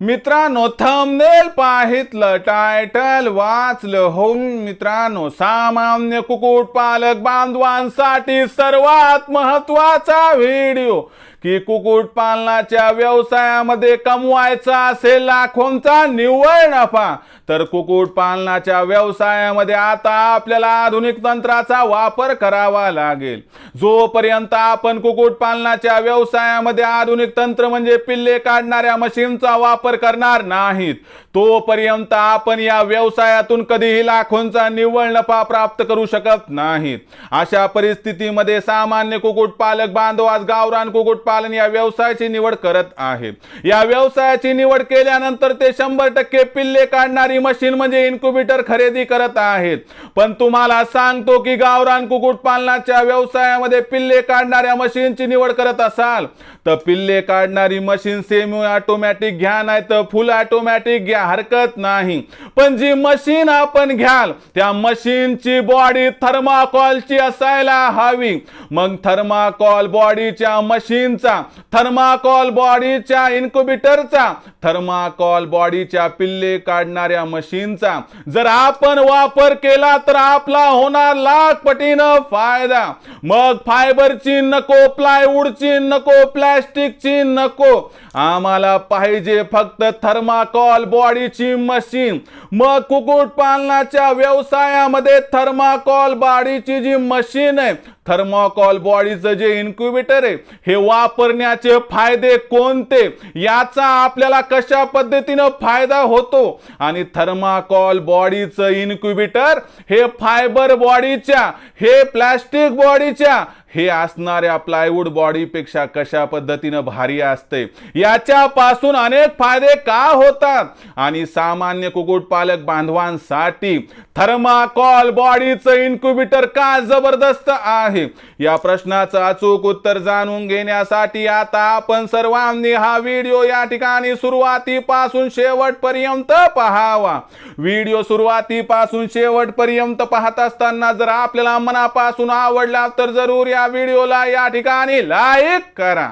मित्रांनो thumbnail पाहितलं title वाचलं. होऊन मित्रांनो सामान्य कुकुट पालक बांधवांसाठी सर्वात महत्त्वाचा व्हिडिओ की कुक्कुटपालनाच्या व्यवसायामध्ये कमवायचा असेल लाखोंचा निव्वळ नफा तर कुक्कुटपालनाच्या व्यवसायामध्ये आता आपल्याला आधुनिक तंत्राचा वापर करावा लागेल. जोपर्यंत आपण कुक्कुटपालनाच्या व्यवसायामध्ये आधुनिक तंत्र म्हणजे पिल्ले काढणाऱ्या मशीनचा वापर करणार नाहीत तोपर्यंत आपण या व्यवसायातून कधीही लाखोंचा निव्वळ नफा प्राप्त करू शकत नाहीत. अशा परिस्थितीमध्ये सामान्य कुक्कुटपालक पालक बांधव आज गावरान कुक्कुटपालन पालन या व्यवसायाची निवड करत आहेत. या व्यवसायाची निवड केल्यानंतर ते शंभर टक्के पिल्ले काढणारी मशीन म्हणजे इन्क्युबेटर खरेदी करत आहेत. पण तुम्हाला सांगतो की गावरान कुक्कुटपालनाच्या व्यवसायामध्ये पिल्ले काढणाऱ्या मशीनची निवड करत असाल. तर पिल्ले काढणारी मशीन सेमी ऑटोमॅटिक घ्या नाही तर फुल ऑटोमॅटिक घ्या. हरकत नाही. पण जी मशीन आपण घ्याल त्या मशीनची बॉडी थर्माकॉलची असायला हवी. मग थर्माकॉल बॉडीच्या मशीनचा थर्माकॉल बॉडीच्या इन्क्युबेटरचा थर्माकॉल बॉडीच्या पिल्ले काढणाऱ्या मशीनचा जर आपण वापर केला तर आपला होणार लाख पटीनं फायदा. मग फायबरची नको प्लायवूडची नको प्लॅस्टिकची नको. आम्हाला पाहिजे फक्त थर्माकॉल बॉडीची मशीन. मग कुक्कुटपालनाच्या व्यवसायामध्ये थर्माकॉल बॉडीची जी मशीन आहे थर्माकॉल बॉडीचं जे इन्क्युबेटर आहे हे वापरण्याचे फायदे कोणते? याचा आपल्याला कशा पद्धतीनं फायदा होतो? आणि थर्माकॉल बॉडीचं इन्क्युबेटर हे फायबर बॉडीच्या हे प्लॅस्टिक बॉडीच्या हे असणाऱ्या प्लायवूड बॉडीपेक्षा कशा पद्धतीनं भारी असते? याच्यापासून अनेक फायदे का होतात? आणि सामान्य कुक्कुटपालक बांधवांसाठी थर्माकॉल बॉडीचं इन्क्युबेटर का जबरदस्त आहे? या प्रश्नाचं अचूक उत्तर जाणून घेण्यासाठी आता आपण सर्वांनी हा व्हिडिओ या ठिकाणी सुरुवातीपासून शेवटपर्यंत पहावा. व्हिडिओ सुरुवातीपासून शेवटपर्यंत पाहत असताना जर आपल्याला मनापासून आवडला तर जरूर या व्हिडिओला या ठिकाणी लाईक करा.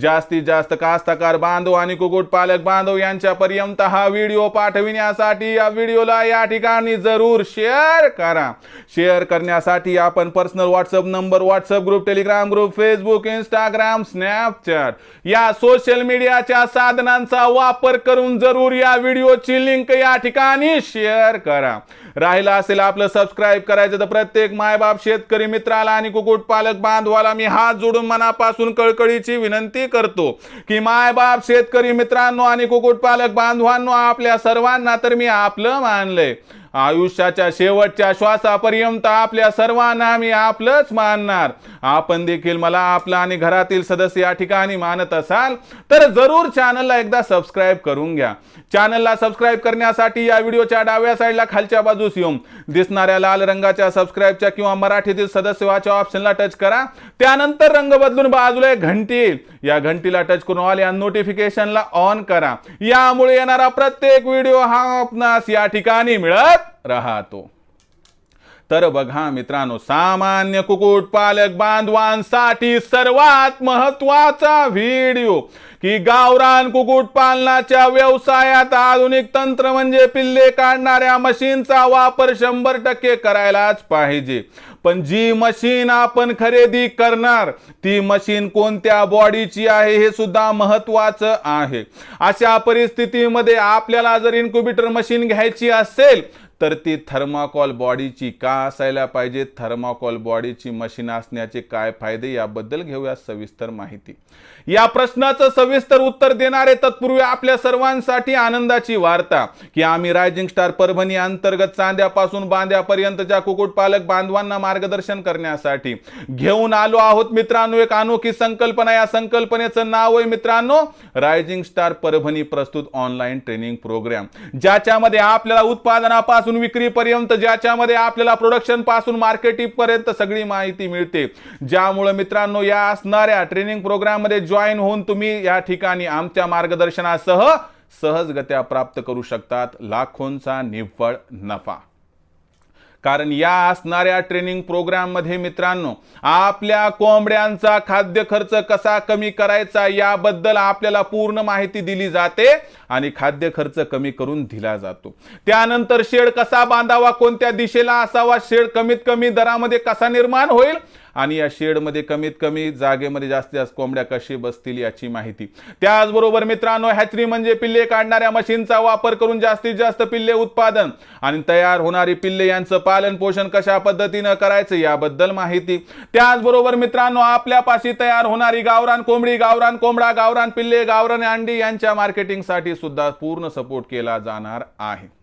जास्तीत जास्त कास्तकार बांधव आणि कुकुट पालक बांधव यांच्यापर्यंत हा व्हिडिओ पाठविण्यासाठी या व्हिडिओला या ठिकाणी जरूर शेअर करा. शेअर करण्यासाठी आपण personal WhatsApp number WhatsApp group Telegram group Facebook Instagram Snapchat या सोशल मीडियाच्या साधनांचा वापर करून जरूर या व्हिडिओची लिंक या ठिकाणी शेअर करा. राहिला असेल आपलं सबस्क्राईब करायचं तर प्रत्येक मायबाप शेतकरी मित्राला आणि कुकुट पालक बांधवाला मी हात जोडून मनापासून कळकळीची विनंती करतो की मायबाप शेतकरी मित्रांनो आणि कुकुट पालक बांधवांनो आपल्या सर्वांना तर मी आपलं मानलंय. आयुष्याच्या शेवटच्या श्वासापर्यंत आपल्या सर्वांना मी आपलंच मानणार. आपण देखील मला आपला आणि घरातील सदस्य या ठिकाणी मानत असाल तर जरूर चॅनलला एकदा सबस्क्राईब करून घ्या. चॅनलला सबस्क्राईब करण्यासाठी या व्हिडिओच्या डाव्या साईडला खालच्या बाजूस येऊन दिसणाऱ्या लाल रंगाच्या सबस्क्राईबच्या किंवा मराठीतील सदस्यवाच्या ऑप्शनला टच करा. त्यानंतर रंग बदलून बाजूला एक घंटी येईल. या घंटीला टच करून ऑल या नोटिफिकेशनला ऑन करा. यामुळे येणारा प्रत्येक व्हिडिओ हा आपणास या ठिकाणी मिळत राहतो. तर बघा मित्रांनो सामान्य कुक्कुटपालक बांधवांसाठी सर्वात महत्त्वाचा व्हिडिओ की गावरान कुक्कुटपालनाच्या व्यवसायात आधुनिक तंत्र म्हणजे पिल्ले काढणाऱ्या मशीनचा वापर शंभर टक्के करायलाच पाहिजे. पण जी मशीन आपण खरेदी करणार ती मशीन कोणत्या बॉडीची आहे हे सुद्धा महत्वाचं आहे. अशा परिस्थितीमध्ये आपल्याला जर इन्क्युबेटर मशीन घ्यायची असेल तर ती थर्माकॉल बॉडीची का असायला पाहिजे? थर्माकॉल बॉडीची मशीन असण्याचे काय फायदे? याबद्दल घेऊया सविस्तर माहिती. या प्रश्नाचं सविस्तर उत्तर देणारे तत्पूर्वी आपल्या सर्वांसाठी आनंदाची वार्ता की आम्ही रायझिंग स्टार परभणी अंतर्गत चांद्यापासून बांद्यापर्यंतच्या कुक्कुटपालक बांधवांना मार्गदर्शन करण्यासाठी घेऊन आलो आहोत. मित्रांनो एक अनोखी संकल्पना या संकल्पनेचं नाव आहे मित्रांनो रायझिंग स्टार परभणी प्रस्तुत ऑनलाईन ट्रेनिंग प्रोग्राम ज्याच्यामध्ये आपल्याला उत्पादनापासून विक्रीपर्यंत ज्याच्यामध्ये आपल्याला प्रोडक्शनपासून मार्केटिंग पर्यंत सगळी माहिती मिळते. ज्यामुळे मित्रांनो या असणाऱ्या ट्रेनिंग प्रोग्राममध्ये जॉईन होऊन तुम्ही या ठिकाणी आमच्या मार्गदर्शनासह सहजगत्या प्राप्त करू शकतात लाखोंचा निव्वळ नफा. कारण या असणाऱ्या ट्रेनिंग प्रोग्राममध्ये मित्रांनो आपल्या कोंबड्यांचा खाद्य खर्च कसा कमी करायचा याबद्दल आपल्याला पूर्ण माहिती दिली जाते आणि खाद्य खर्च कमी करून दिला जातो. त्यानंतर शेड कसा बांधावा कोणत्या दिशेला असावा शेड कमीत कमी दरामध्ये कसा निर्माण होईल आणि या शेडमध्ये कमीत कमी जागेमध्ये जास्तीत जास्त कोंबड्या कशी बसतील याची माहिती. त्याचबरोबर मित्रांनो हॅचरी म्हणजे पिल्ले काढणाऱ्या मशीनचा वापर करून जास्तीत जास्त पिल्ले उत्पादन आणि तयार होणारी पिल्ले यांचं पालन पोषण कशा पद्धतीनं करायचं याबद्दल माहिती. त्याचबरोबर मित्रांनो आपल्यापाशी तयार होणारी गावरान कोंबडी गावरान कोंबडा गावरान पिल्ले गावरान अंडी यांच्या मार्केटिंगसाठी सुद्धा पूर्ण सपोर्ट केला जाणार आहे.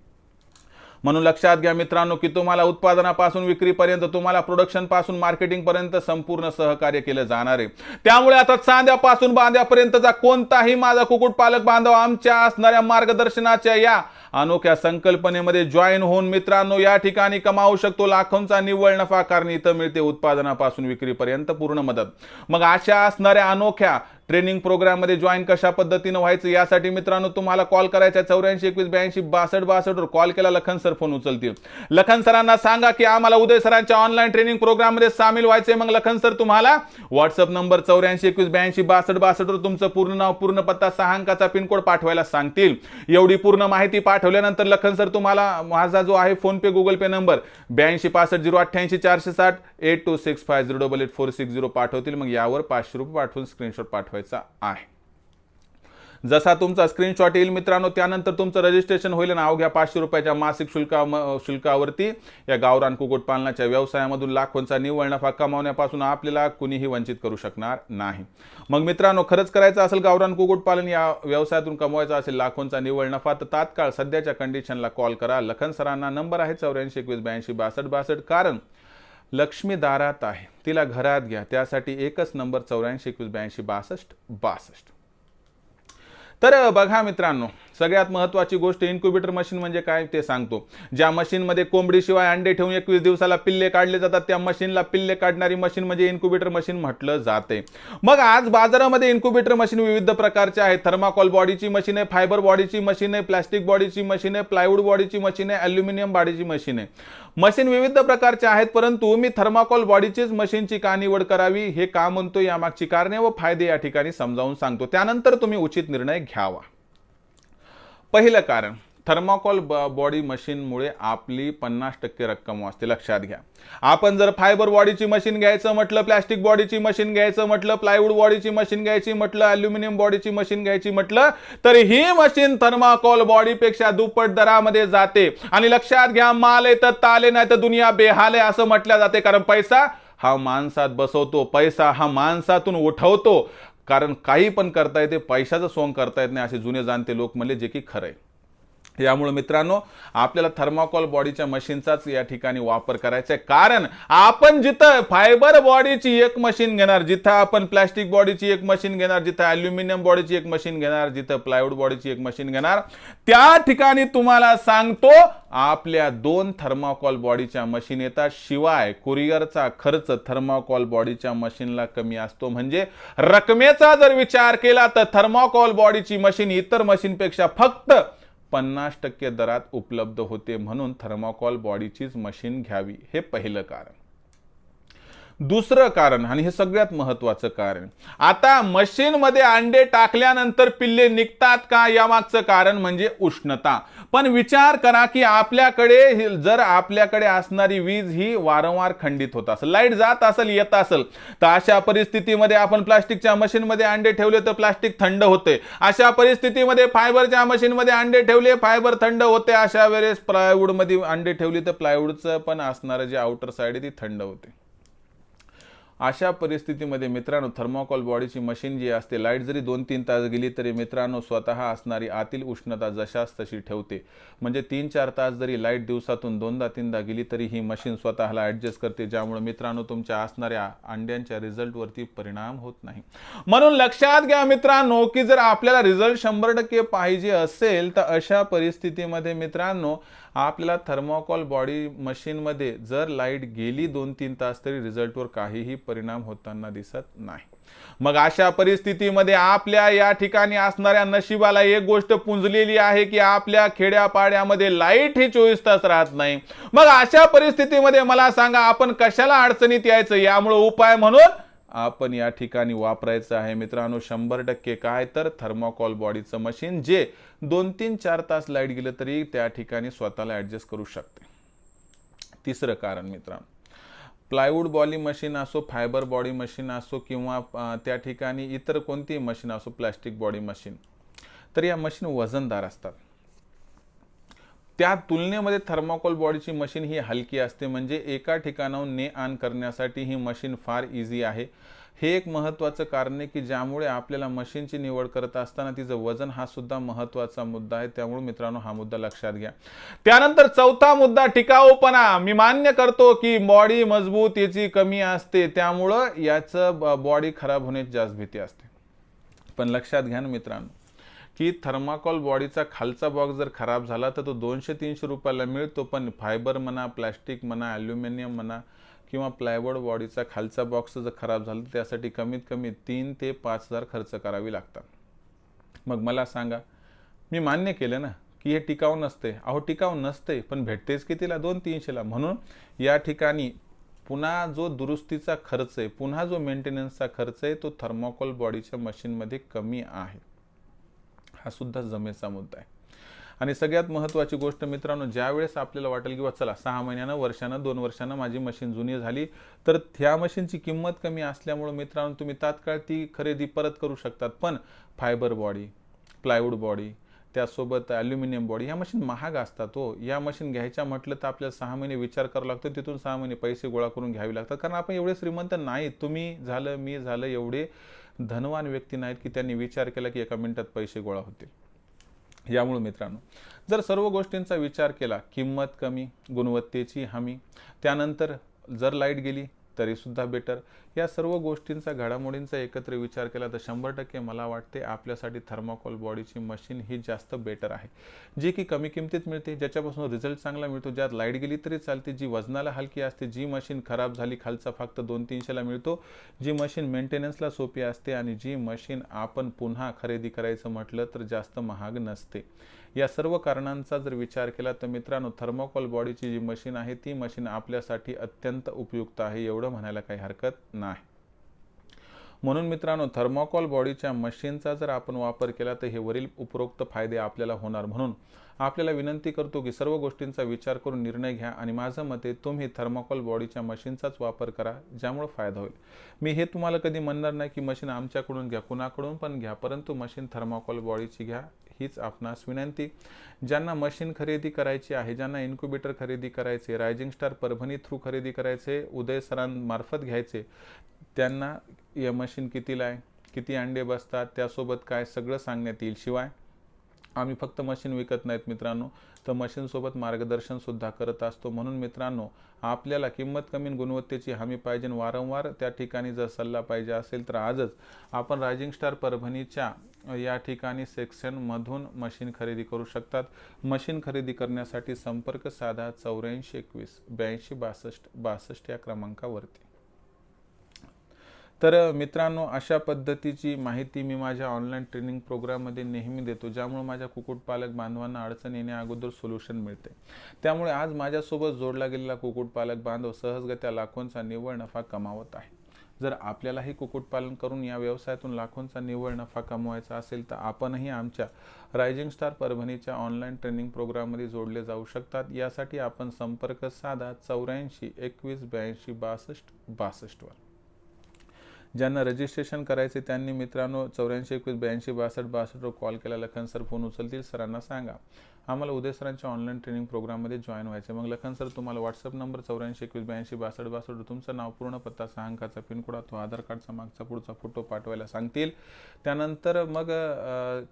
म्हणून लक्षात घ्या मित्रांनो की तुम्हाला उत्पादनापासून विक्रीपर्यंत तुम्हाला प्रोडक्शनपासून मार्केटिंगपर्यंत संपूर्ण सहकार्य केलं जाणार आहे. त्यामुळे आता चांद्यापासून बांध्यापर्यंतचा कोणताही माझा कुक्कुटपालक बांधव आमच्या असणाऱ्या मार्गदर्शनाच्या या अनोख्या संकल्पनेमध्ये जॉईन होऊन मित्रांनो या ठिकाणी कमावू शकतो. लाखोंचा निव्वळ नफा कारण इथं मिळते उत्पादनापासून विक्रीपर्यंत पूर्ण मदत. मग अशा असणाऱ्या अनोख्या ट्रेनिंग प्रोग्राममध्ये जॉईन कशा पद्धतीनं व्हायचं यासाठी मित्रांनो तुम्हाला कॉल करायचा चौऱ्याऐंशी एकवीस ब्याऐंशी बासष्ट बासष्टवर कॉल केला लखन सर फोन उचलतील. लखन सरांना सांगा की आम्हाला उदय सरांच्या ऑनलाईन ट्रेनिंग प्रोग्राममध्ये सामील व्हायचे मग लखन सर तुम्हाला व्हॉट्सअप नंबर चौऱ्याऐंशी एकवीस ब्याऐंशी बासष्ट बासष्टवर तुमचं पूर्ण नाव पूर्ण पत्ता सहा अंकाचा पिनकोड पाठवायला सांगतील. एवढी पूर्ण माहिती पाठवल्यानंतर लखन सर तुम्हाला माझा जो आहे फोनपे गुगल पे नंबर ब्याऐंशी पासष्ट झिरो अठ्ठ्याऐंशी चारशे साठ eight two six five zero double eight four six zero पाठवतील. मग यावर पाचशे रुपये पाठवून स्क्रीनशॉट पाठवा दाखवायचा आहे. जसा तुमचा स्क्रीनशॉट येईल मित्रांनो त्यानंतर तुमचं रजिस्ट्रेशन होईल आणि अवघ्या पाचशे रुपयाच्या मासिक शुल्का शुल्कावरती या गावरान कुक्कुटपालनाच्या व्यवसायामधून लाखोंचा निव्वळ नफा कमावण्यापासून आपल्याला कुणीही वंचित करू शकणार नाही. मग मित्रांनो खरंच करायचं असेल गावरान कुक्कुटपालन या व्यवसायातून कमवायचा असेल लाखोंचा निव्वळ नफा तर तात्काळ सध्याच्या कंडिशनला कॉल करा. लखन सरांना नंबर आहे चौऱ्याऐंशी एकवीस ब्याऐंशी बासष्ट बासष्ट. कारण लक्ष्मी दारात आहे. तिला घरात घ्या. त्यासाठी एकच नंबर चौऱ्याऐंशी एकवीस ब्याऐंशी बासष्ट बासष्ट. तर बघा मित्रांनो सगळ्यात महत्त्वाची गोष्ट इन्क्युबेटर मशीन म्हणजे काय ते सांगतो. ज्या मशीनमध्ये कोंबडीशिवाय अंडे ठेवून एकवीस दिवसाला पिल्ले काढले जातात त्या मशीनला पिल्ले काढणारी मशीन म्हणजे इन्क्युबेटर मशीन म्हटलं जाते. मग आज बाजारामध्ये इन्क्युबेटर मशीन विविध प्रकारचे आहेत. थर्माकॉल बॉडीची मशीन आहे फायबर बॉडीची मशीन आहे प्लास्टिक बॉडीची मशीन आहे प्लायवूड बॉडीची मशीन आहे अल्युमिनियम बॉडीची मशीन आहे. मशीन विविध प्रकारचे आहेत परंतु मी थर्माकॉल बॉडीचीच मशीनची का निवड करावी हे का म्हणतो यामागची कारणे व फायदे या ठिकाणी समजावून सांगतो. त्यानंतर तुम्ही उचित निर्णय घ्यावा. पहिलं कारण थर्माकॉल बॉडी मशीनमुळे आपली पन्नास टक्के रक्कम वाचते. लक्षात घ्या. आपण जर फायबर बॉडीची मशीन घ्यायचं म्हटलं प्लॅस्टिक बॉडीची मशीन घ्यायचं म्हटलं प्लायवूड बॉडीची मशीन घ्यायची म्हटलं अल्युमिनियम बॉडीची मशीन घ्यायची म्हटलं तर ही मशीन थर्माकॉल बॉडीपेक्षा दुप्पट दरामध्ये जाते. आणि लक्षात घ्या माल आहे तर ताले नाही तर दुनिया बेहाले असं म्हटलं जाते. कारण पैसा हा माणसात बसवतो पैसा हा माणसातून उठवतो. कारण काही पण करता येते पैशाचं सोंग करता येत नाही असे जुने जाणते लोक म्हणले जे की खरं आहे यामुळे मित्रांनो आपल्याला थर्माकॉल बॉडीच्या मशीनचाच या ठिकाणी वापर करायचा आहे. कारण आपण जिथं फायबर बॉडीची एक मशीन घेणार जिथं आपण प्लॅस्टिक बॉडीची एक मशीन घेणार जिथं अल्युमिनियम बॉडीची एक मशीन घेणार जिथं प्लायवूड बॉडीची एक मशीन घेणार त्या ठिकाणी तुम्हाला सांगतो आपल्या दोन थर्माकॉल बॉडीच्या मशीन येतात. शिवाय कुरिअरचा खर्च थर्माकॉल बॉडीच्या मशीनला कमी असतो. म्हणजे रकमेचा जर विचार केला तर थर्माकॉल बॉडीची मशीन इतर मशीनपेक्षा फक्त पन्नास टक्के दरात उपलब्ध होते म्हणून थर्माकॉल बॉडीचीच मशीन घ्यावी हे पहिलं कारण. दुसरं कारण आणि हे सगळ्यात महत्वाचं कारण. आता मशीनमध्ये अंडे टाकल्यानंतर पिल्ले निघतात का यामागचं कारण म्हणजे उष्णता. पण विचार करा की आपल्याकडे जर आपल्याकडे असणारी वीज ही वारंवार खंडित होत असेल लाइट जात असेल येत असेल तर अशा परिस्थितीमध्ये आपण प्लास्टिकच्या मशीनमध्ये अंडे ठेवले तर प्लास्टिक थंड होते. अशा परिस्थितीमध्ये फायबरच्या मशीनमध्ये अंडे ठेवले फायबर थंड होते. अशा वेळेस प्लायवूडमध्ये अंडे ठेवली तर प्लायवूडचं पण असणारं जे आउटर साईड आहे ती थंड होते. अशा परिस्थितीमध्ये मित्रांनो थर्माकोल बॉडीची मशीन जी असते लाइट जरी दोन तीन तास गेली तरी मित्रांनो स्वतः असणारी आतील उष्णता जशास तशी ठेवते. म्हणजे तीन चार तास जरी लाइट दिवसातून दोनदा तीनदा गेली तरी ही मशीन स्वतःला ॲडजस्ट करते ज्यामुळे मित्रांनो तुमच्या असणाऱ्या अंड्यांच्या रिझल्टवरती परिणाम होत नाही. म्हणून लक्षात घ्या मित्रांनो की जर आपल्याला रिझल्ट शंभर टक्के पाहिजे असेल तर अशा परिस्थितीमध्ये मित्रांनो आपल्याला थर्मोकॉल बॉडी मशीनमध्ये जर लाइट गेली दोन तीन तास तरी रिझल्टवर काहीही परिणाम होताना दिसत नाही. मग अशा परिस्थितीमध्ये आपल्या या ठिकाणी असणाऱ्या नशिबाला एक गोष्ट पुंजलेली आहे की आपल्या खेड्यापाड्यामध्ये लाइट ही चोवीस तास राहत नाही. मग अशा परिस्थितीमध्ये मला सांगा आपण कशाला अडचणीत यायचं? यामुळे उपाय म्हणून आपण या ठिकाणी वापरायचं आहे. मित्रांनो शंभर टक्के काय तर थर्माकॉल बॉडीचं मशीन जे दोन तीन चार तास लाइट गेलं तरी त्या ठिकाणी स्वतःला ॲडजस्ट करू शकते. तिसरं कारण मित्रांनो प्लायवूड बॉडी मशीन असो फायबर बॉडी मशीन असो किंवा त्या ठिकाणी इतर कोणतीही मशीन असो प्लॅस्टिक बॉडी मशीन तर या मशीन वजनदार असतात. त्या तुलनेमध्ये थर्माकोल बॉडीची मशीन ही हलकी असते. म्हणजे एका ठिकाणाहून ने आण करण्यासाठी ही मशीन फार इझी आहे. हे एक महत्त्वाचं कारण आहे की ज्यामुळे आपल्याला मशीनची निवड करत असताना तिचं वजन हा सुद्धा महत्त्वाचा मुद्दा आहे. त्यामुळे मित्रांनो हा मुद्दा लक्षात घ्या. त्यानंतर चौथा मुद्दा टिकाऊपणा. मी मान्य करतो की बॉडी मजबूत याची कमी असते. त्यामुळं याचं बॉडी खराब होण्याची जास्त भीती असते. पण लक्षात घ्या ना मित्रांनो की थर्माकॉल बॉडीचा खालचा बॉक्स जर खराब झाला तर तो दोनशे तीनशे रुपयाला मिळतो पण फायबर म्हणा प्लॅस्टिक म्हणा ॲल्युमिनियम म्हणा किंवा प्लायवूड बॉडीचा खालचा बॉक्स जर खराब झाला तर त्यासाठी कमीत कमी तीन ते पाच हजार खर्च करावी लागतात. मग मला सांगा मी मान्य केलं ना की हे टिकाऊ नसते? अहो टिकाऊ नसते पण भेटतेच कितीला? दोन तीनशेला. म्हणून या ठिकाणी पुन्हा जो दुरुस्तीचा खर्च आहे पुन्हा जो मेंटेनन्सचा खर्च आहे तो थर्माकोल बॉडीच्या मशीनमध्ये कमी आहे. हा सुद्धा जमेचा मुद्दा आहे. आणि सगळ्यात महत्त्वाची गोष्ट मित्रांनो ज्यावेळेस आपल्याला वाटेल की चला सहा महिन्यानं वर्षानं दोन वर्षानं माझी मशीन जुनी झाली तर त्या मशीनची किंमत कमी असल्यामुळं मित्रांनो तुम्ही तात्काळ ती खरेदी परत करू शकतात. पण फायबर बॉडी प्लायवूड बॉडी त्यासोबत ॲल्युमिनियम बॉडी ह्या मशीन महाग असतात हो. या मशीन घ्यायच्या म्हटलं तर आपल्याला सहा महिने विचार करावा लागतो तिथून सहा महिने पैसे गोळा करून घ्यावे लागतात. कारण आपण एवढे श्रीमंत नाही तुम्ही झालं मी झालं एवढे धनवान व्यक्ती नाहीत की त्यांनी विचार केला की एका मिनिटात पैसे गोळा होतील. यामुळे मित्रांनो जर सर्व गोष्टींचा विचार केला किंमत कमी गुणवत्तेची हमी त्यानंतर जर लाइट गेली तरीसुद्धा बेटर या सर्व गोष्टींचा घडामोडींचा एकत्र विचार केला तर शंभर टक्के मला वाटते आपल्यासाठी थर्माकोल बॉडीची मशीन ही जास्त बेटर आहे. जी की कमी किमतीत मिळते ज्याच्यापासून रिझल्ट चांगला मिळतो ज्यात लाइट गेली तरी चालते जी वजनाला हलकी असते जी मशीन खराब झाली खालचा फक्त दोन तीनशेला मिळतो जी मशीन मेंटेनन्सला सोपी असते आणि जी मशीन आपण पुन्हा खरेदी करायचं म्हटलं तर जास्त महाग नसते. या सर्व कारणांचा जर विचार केला तर मित्रांनो थर्मोकॉल बॉडीची जी मशीन आहे ती मशीन आपल्यासाठी अत्यंत उपयुक्त आहे एवढं म्हणायला काही हरकत नाही. म्हणून मित्रांनो थर्मोकॉल बॉडीच्या मशीनचा जर आपण वापर केला तर हे वरील उपरोक्त फायदे आपल्याला होणार. म्हणून आपल्याला विनंती करतो की सर्व गोष्टींचा विचार करून निर्णय घ्या आणि माझं मते तुम्ही थर्मोकॉल बॉडीच्या मशीनचाच वापर करा ज्यामुळे फायदा होईल. मी हे तुम्हाला कधी म्हणणार नाही की मशीन आमच्याकडून घ्या कुणाकडून पण घ्या परंतु मशीन थर्मोकॉल बॉडीची घ्या. हीच आपणास विनंती. ज्यांना मशीन खरेदी करायची आहे ज्यांना इन्क्युबेटर खरेदी करायचे रायझिंग स्टार परभणी थ्रू खरेदी करायचे उदय सरांमार्फत घ्यायचे त्यांना या मशीन कितीला आहे किती अंडे बसतात त्यासोबत काय सगळं सांगण्यात येईल. शिवाय आम्ही फक्त मशीन विकत नाहीत मित्रांनो. तर मशीनसोबत मार्गदर्शनसुद्धा करत असतो. म्हणून मित्रांनो आपल्याला किंमत कमी गुणवत्तेची हमी पाहिजे वारंवार त्या ठिकाणी जर सल्ला पाहिजे असेल तर आजच आपण रायझिंग स्टार परभणीच्या या ठिकाणी सेक्शनमधून मशीन खरेदी करू शकतात. मशीन खरेदी करण्यासाठी संपर्क साधा चौऱ्याऐंशी एकवीस ब्याऐंशी बासष्ट बासष्ट या क्रमांकावरती. तर मित्रांनो अशा पद्धतीची माहिती मी माझ्या ऑनलाईन ट्रेनिंग प्रोग्राममध्ये नेहमी देतो ज्यामुळे माझ्या कुक्कुटपालक बांधवांना अडचण येण्या अगोदर सोल्युशन मिळते. त्यामुळे आज माझ्यासोबत जोडला गेलेला कुक्कुटपालक बांधव सहजगत्या लाखोंचा निव्वळ नफा कमावत आहे. जर आपल्यालाही कुक्कुटपालन करून या व्यवसायातून लाखोंचा निव्वळ नफा कमवायचा असेल तर आपणही आमच्या रायझिंग स्टार परभणीच्या ऑनलाईन ट्रेनिंग प्रोग्राममध्ये जोडले जाऊ शकतात. यासाठी आपण संपर्क साधा चौऱ्याऐंशी एकवीस ब्याऐंशी बासष्ट बासष्टवर. ज्यांना रजिस्ट्रेशन करायचे त्यांनी मित्रांनो चौऱ्याऐंशी एकवीस ब्याऐंशी बासष्ट बासष्टवर कॉल केला. लखन सर फोन उचलतील. सरांना सांगा. आम्हाला उदय सरांच्या ऑनलाईन ट्रेनिंग प्रोग्राममध्ये जॉईन व्हायचं मग लखन सर तुम्हाला व्हॉट्सअप नंबर चौऱ्याऐंशी एकवीस ब्याऐंशी बासष्ट बासष्ट तुमचं नाव पूर्ण पत्ता सहा अंकाचा पिनकोड अथवा आधार कार्डचा मागचा पुढचा फोटो पाठवायला सांगतील. त्यानंतर मग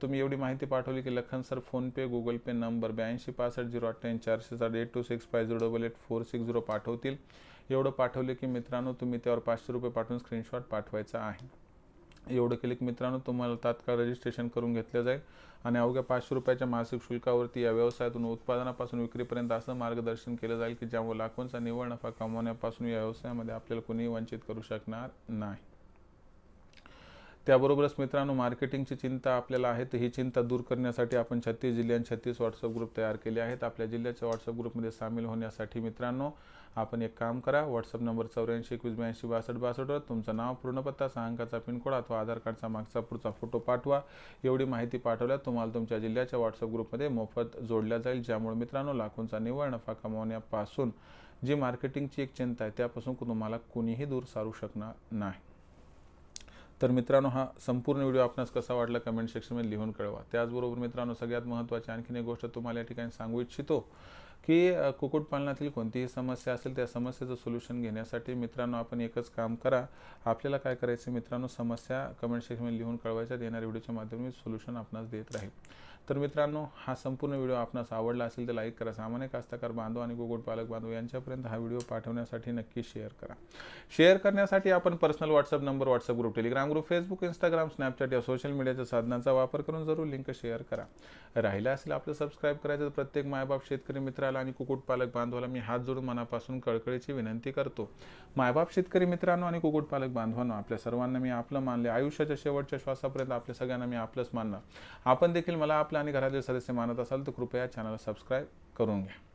तुम्ही एवढी माहिती पाठवली की Lakhan sir PhonePe Google Pay number ब्याऐंशी पासष्ट झिरो अठ्ठ्याऐंशी चारशे साठ eight two six five zero double eight four six zero पाठवतील. एवढं पाठवले की मित्रांनो तुम्ही त्यावर पाचशे रुपये पाठवून स्क्रीनशॉट पाठवायचा आहे. एवढं केलं की मित्रांनो तुम्हाला तात्काळ रजिस्ट्रेशन करून घेतलं जाईल. आणि अवघ्या पाचशे रुपयाच्या मासिक शुल्कावरती या व्यवसायातून उत्पादनापासून विक्रीपर्यंत असं मार्गदर्शन केलं जाईल की ज्यामुळे लाखोंचा निव्वळ नफा कमावण्यापासून या व्यवसायामध्ये आपल्याला कोणीही वंचित करू शकणार नाही. त्याबरोबरच मित्रांनो मार्केटिंगची चिंता आपल्याला आहे तर ही चिंता दूर करण्यासाठी आपण छत्तीस जिल्ह्यांत छत्तीस व्हॉट्सअप ग्रुप तयार केले आहेत. आपल्या जिल्ह्याच्या व्हॉट्सअप ग्रुपमध्ये सामील होण्यासाठी मित्रांनो आपण एक काम करा. व्हॉट्सअप नंबर चौऱ्याऐंशी एकवीस ब्याऐंशी बासष्ट बासष्टवर तुमचं नाव पूर्ण पत्ता सहा अंकाचा पिनकोड अथवा आधार कार्डचा मागचा पुढचा फोटो पाठवा. एवढी माहिती पाठवल्या तुम्हाला तुमच्या जिल्ह्याच्या व्हॉट्सअप ग्रुपमध्ये मोफत जोडल्या जाईल. ज्यामुळे मित्रांनो लाखोंचा निव्वळ नफा कमावण्यापासून जी मार्केटिंगची एक चिंता आहे त्यापासून तुम्हाला कुणीही दूर सारू शकणार नाही. तर मित्रांनो हा संपूर्ण व्हिडिओ आपणास कसा वाटला कमेंट सेक्शनमध्ये लिहून कळवा. त्याचबरोबर मित्रांनो सगळ्यात महत्त्वाची आणखीन एक गोष्ट तुम्हाला या ठिकाणी सांगू इच्छितो. की कुक्कुटपालनातील कोणतीही समस्या असेल त्या समस्येचं सोल्युशन घेण्यासाठी मित्रांनो आपण एकच काम करा. आपल्याला काय करायचं मित्रांनो समस्या कमेंट सेक्शनमध्ये लिहून कळवायच्या येणाऱ्या व्हिडिओच्या माध्यमातून सोल्युशन आपणास देत राहील. तर मित्रांनो हा संपूर्ण व्हिडिओ आपणास आवडला असेल तर लाईक करा. सामान्य कास्तकार बांधव आणि कुक्कुटपालक बांधव यांच्यापर्यंत हा व्हिडिओ पाठवण्यासाठी नक्की शेअर करा. शेअर करण्यासाठी आपण personal WhatsApp number WhatsApp group Telegram group Facebook Instagram Snapchat या सोशल मीडियाच्या साधनांचा वापर करून जरूर लिंक शेअर करा. राहिला असेल आपलं सबस्क्राईब करायचं तर प्रत्येक मायबाप शेतकरी मित्र शेतकऱ्याला आणि कुक्कुटपालक बांधवाला मी हात जोडून मनापासून कळकळीची विनंती करतो. मायबाप शेतकरी मित्रांनो आणि कुक्कुटपालक बांधवांनो आपल्या सर्वांना मी आपलं मानले. आयुष्याच्या शेवटच्या श्वासापर्यंत आपल्या सगळ्यांना मी आपलंच मानणार. आपण देखील मला आपलं आणि घरातील सदस्य मानत असाल तर कृपया चॅनलला सबस्क्राईब करून घ्या.